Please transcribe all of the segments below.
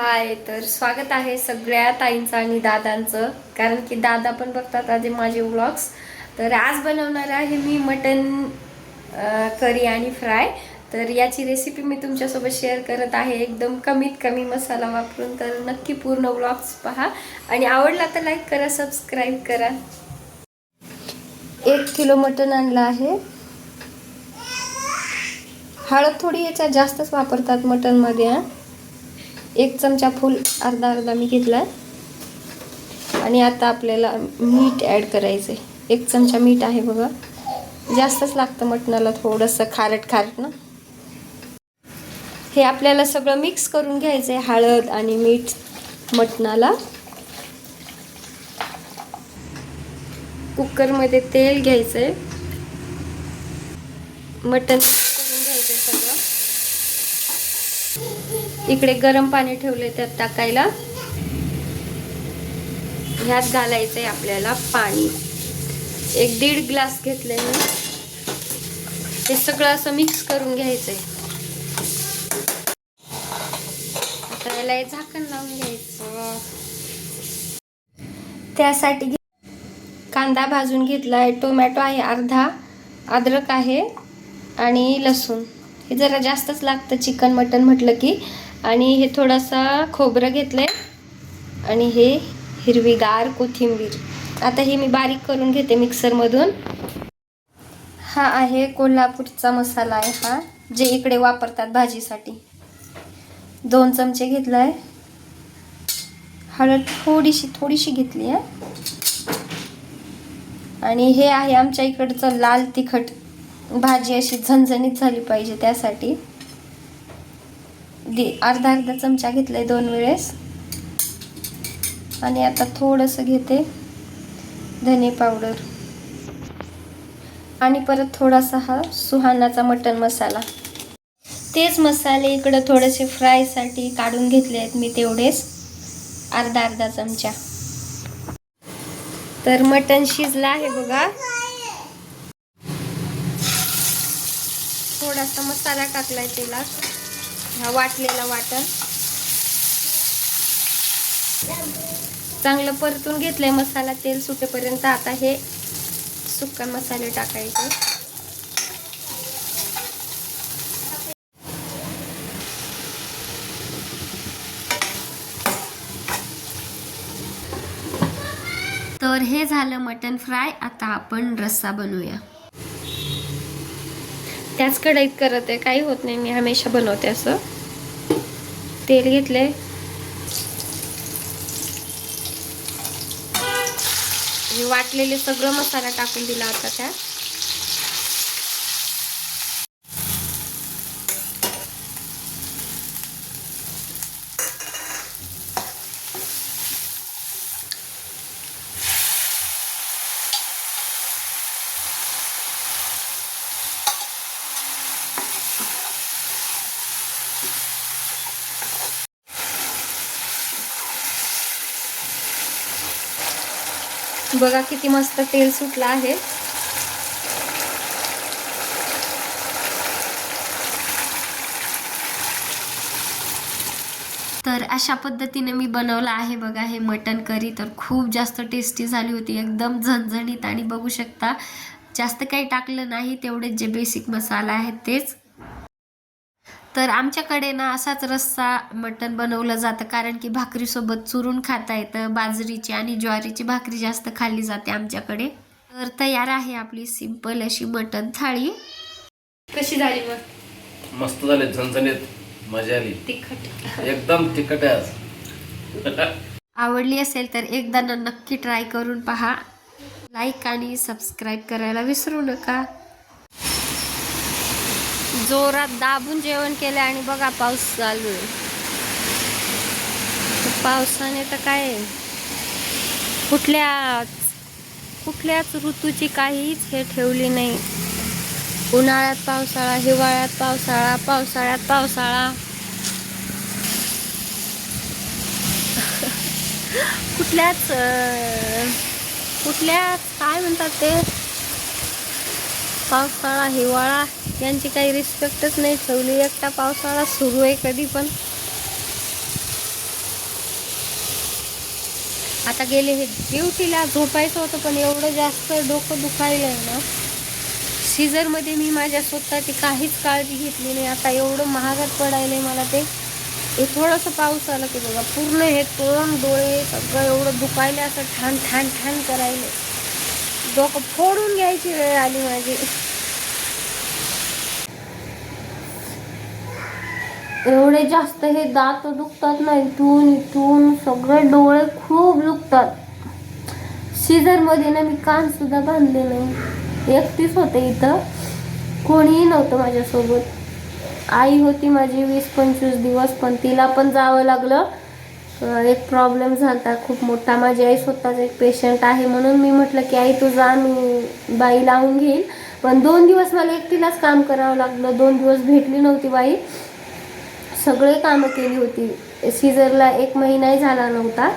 हाय तर स्वागत आहे सगळ्या ताईंचं आणि दादांचं. कारण की दादा पण बघतात आधी माझे व्लॉग्स तर आज बनवणार आहे मी मटन करी आणि फ्राय. तर याची रेसिपी मी तुमच्यासोबत शेअर करत आहे. एकदम कमीत कमी मसाला वापरून. तर नक्की पूर्ण व्लॉग्स पहा. आणि आवडला तर लाईक करा सबस्क्राईब करा. एक किलो मटन आणलं आहे. हळद थोडी याच्यात जास्तच वापरतात मटनमध्ये हां. एक चमचा फुल अर्धा अर्धा मी घेतला आणि आता आपल्याला मीठ ॲड करायचं आहे एक चमचा मीठ आहे बघा. जास्तच लागतं मटणाला थोडंसं खारट खारट ना. हे आपल्याला सगळं मिक्स करून घ्यायचं आहे हळद आणि मीठ मटणाला. कुकरमध्ये तेल घ्यायचं आहे मटण करून घ्यायचं सगळं इकडे गरम पाणी ठेवले त्यात टाकायला. ह्यात घालायचंय आपल्याला पाणी. एक दीड ग्लास घेतले मी. हे सगळं असं मिक्स करून घ्यायचंय. आता याला हे झाकण लावून घ्यायचं. त्यासाठी कांदा भाजून घेतलाय. टोमॅटो आहे अर्धा अद्रक आहे आणि लसूण. हे जरा जास्तच लागतं चिकन मटन म्हटलं की. आणि हे थोडासा खोबरं घेतलं आहे आणि हे हिरवीगार कोथिंबीर. आता हे मी बारीक करून घेते मिक्सरमधून. हा आहे कोल्हापूरचा मसाला आहे हा जे इकडे वापरतात भाजीसाठी. दोन चमचे घेतलाय. हळद थोडीशी थोडीशी घेतली आहे. आणि हे आहे आमच्या इकडचं लाल तिखट. भाजी अशी झणझणीत झाली पाहिजे त्यासाठी. दे अर्धा अर्धा चमचा घेतलाय दोन वेळेस. आणि आता थोडंसं घेते धने पावडर. आणि परत थोडासा हा सुहानाचा मटन मसाला. तेच मसाले इकडं थोडेसे फ्रायसाठी काढून घेतले आहेत मी तेवढेच. अर्धा अर्धा चमचा. तर मटन शिजला आहे बघा. थोडासा मसाला टाकलाय तेलात. हा वाटलेला वाटण. चांगलं परतून घेतलंय मसाला तेल सुटेपर्यंत. आता हे सुक्का मसाले टाकायचे. तर हे झालं मटन फ्राय. आता आपण रस्सा बनवूया. त्याच कढईत करत आहे. काही होत नाही. मी हमेशा बनवते असं. तेल घेतले वाटलेले सगळं मसाला टाकून दिला आता त्यात बघा किती मस्त तेल सुटलं आहे. तर अशा पद्धतीने मी बनवलं आहे बघा हे मटन करी. तर खूप जास्त टेस्टी झाली होती एकदम झणझणीत. आणि बघू शकता जास्त काही टाकलं नाही तेवढेच जे बेसिक मसाला आहेत तेच तर आमच्याकडे ना असाच रस्सा मटण बनवलं जातं. कारण की भाकरीसोबत चुरून खाता येतं. बाजरीची आणि ज्वारीची भाकरी जास्त खाल्ली जाते आमच्याकडे. तर तयार आहे आपली सिंपल अशी मटण थाळी. कशी झाली मग? मस्त झाले झणझणीत. मजा आली. तिखट. एकदम तिखट आहे आज. आवडली असेल तर एकदा न नक्की ट्राय करून पहा. लाईक आणि सबस्क्राईब करायला विसरू नका. जोरात दाबून जेवण केलं आणि बघा पाऊस चालू आहे. पावसाने तर काय कुठल्याच कुठल्याच ऋतूची काहीच हे ठेवली नाही. उन्हाळ्यात पावसाळा हिवाळ्यात पावसाळा पावसाळ्यात पावसाळा. कुठल्याच कुठल्याच काय म्हणतात ते? पावसाळा हिवाळा यांची काही रिस्पेक्टच नाही ठेवली. एकटा पावसाळा सुरू आहे कधी पण. आता गेले हे ड्युटीला झोपायचं होतं पण एवढं जास्त डोकं दुखायलं आहे ना. सीझरमध्ये मी माझ्या स्वतःची काहीच काळजी घेतली नाही. आता एवढं महागात पडायलं आहे मला ते. हे थोडंसं पाऊस आला की बघा पूर्ण हे तोंड डोळे सगळं एवढं दुखायलं असं ठाण ठाण ठाण करायले डोकं फोडून घ्यायची वेळ आली माझी. एवढे जास्त हे दात दुखतात ना इथून इथून सगळे डोळे खूप दुखतात. सीझरमध्ये ना मी कान सुद्धा बांधले नाही. एकटीच होते इथं. कोणीही नव्हतं माझ्यासोबत. आई होती माझी वीस पंचवीस दिवस पण तिला पण जावं लागलं. एक प्रॉब्लेम झाला खूप मोठा. माझी आई स्वतःच एक पेशंट आहे म्हणून मी म्हटलं की आई तू जा मी बाई लावून घेईल. पण दोन दिवस मला एकटीलाच काम करावं लागलं. दोन दिवस भेटली नव्हती बाई. सगळे कामं केली होती. सीझरला एक महिनाही झाला नव्हता.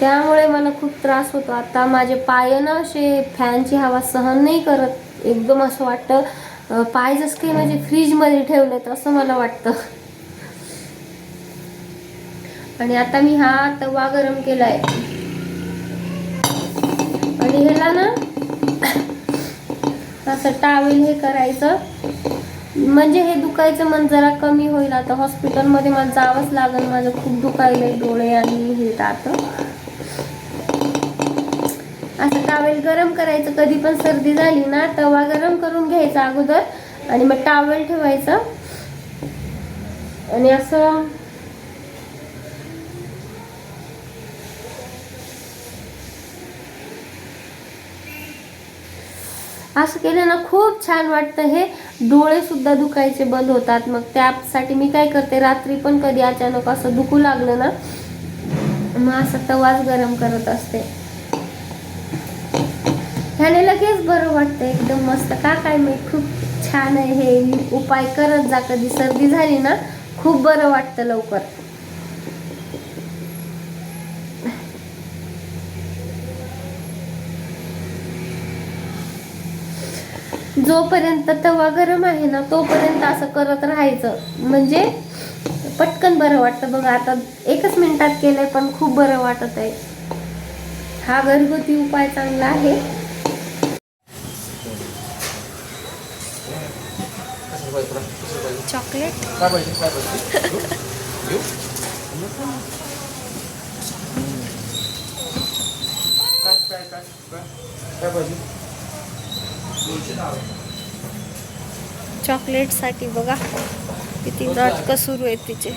त्यामुळे मला खूप त्रास होतो. आता माझे पाय ना असे फॅनची हवा सहन नाही करत. एकदम असं वाटतं पाय जसं काही माझे फ्रीजमध्ये ठेवलेत असं मला वाटतं. आणि आता मी हा तवा गरम केलाय. आणि ह्याला ना असं टावेल हे करायचं. म्हणजे हे दुखायचं मन जरा कमी होईल आता. हॉस्पिटलमध्ये मला जावंच लागेल. माझं खूप दुखायले डोळे आणि हे दात. असं टावेल गरम करायचं. कधी पण सर्दी झाली ना तवा गरम करून घ्यायचा अगोदर आणि मग टावेल ठेवायचं. आणि असं असं केलं ना खूप छान वाटतं. हे डोळेसुद्धा दुखायचे बंद होतात. मग त्यासाठी मी काय करते रात्री पण कधी अचानक असं दुखू लागलं ना मग असं तवाच गरम करत असते. ह्याने लगेच बरं वाटतं एकदम मस्त. का काय मी खूप छान आहे हे उपाय करत जा. कधी सर्दी झाली ना खूप बरं वाटतं लवकर. जोपर्यंत तवा गरम आहे ना तोपर्यंत असं करत राहायचं. म्हणजे पटकन बरं वाटतं बघा आता एकच मिनिटात केलंय पण खूप बरं वाटत आहे. हा घरगुती उपाय चांगला आहे. चॉकलेट? काय पाहिजे काय पाहिजे? घेऊ काय काय काय काय काय पाहिजे चॉकलेटसाठी बघा किती नाटकं सुरू आहेत तिचे.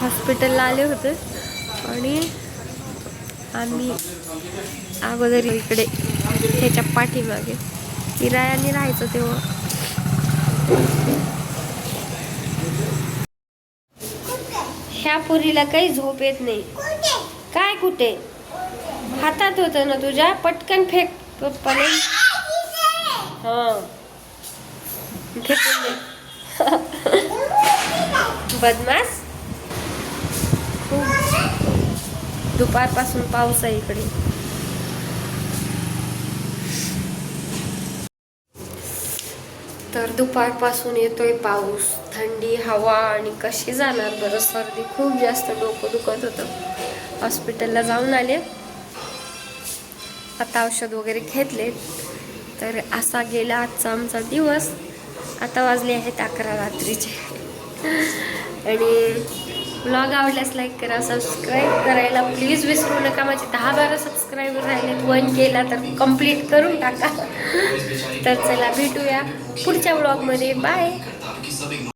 हॉस्पिटलला आले होते आणि आम्ही अगोदर इकडे ह्याच्या पाठीमागे किरायाने राहायचो तेव्हा. ह्या पुरीला काही झोप येत नाही. काय कुठे? हातात होतं ना तुझ्या? पटकन फेक पप्पाने. बदमास खूप दुपारपासून पाऊस आहे इकडे. तर दुपारपासून येतोय पाऊस. थंडी हवा आणि कशी जाणार बरं? सर्दी खूप जास्त डोकं दुखत होतं. हॉस्पिटलला जाऊन आले. आता औषध वगैरे घेतले. तर असा गेला आजचा आमचा दिवस. आता वाजले आहेत अकरा रात्रीचे. आणि ब्लॉग आवडल्यास लाईक करा सबस्क्राईब करायला प्लीज विसरू नका. माझे दहा बारा सबस्क्रायबर राहिलेत वन केला तर कंप्लीट करून टाका. तर चला भेटूया पुढच्या ब्लॉगमध्ये बाय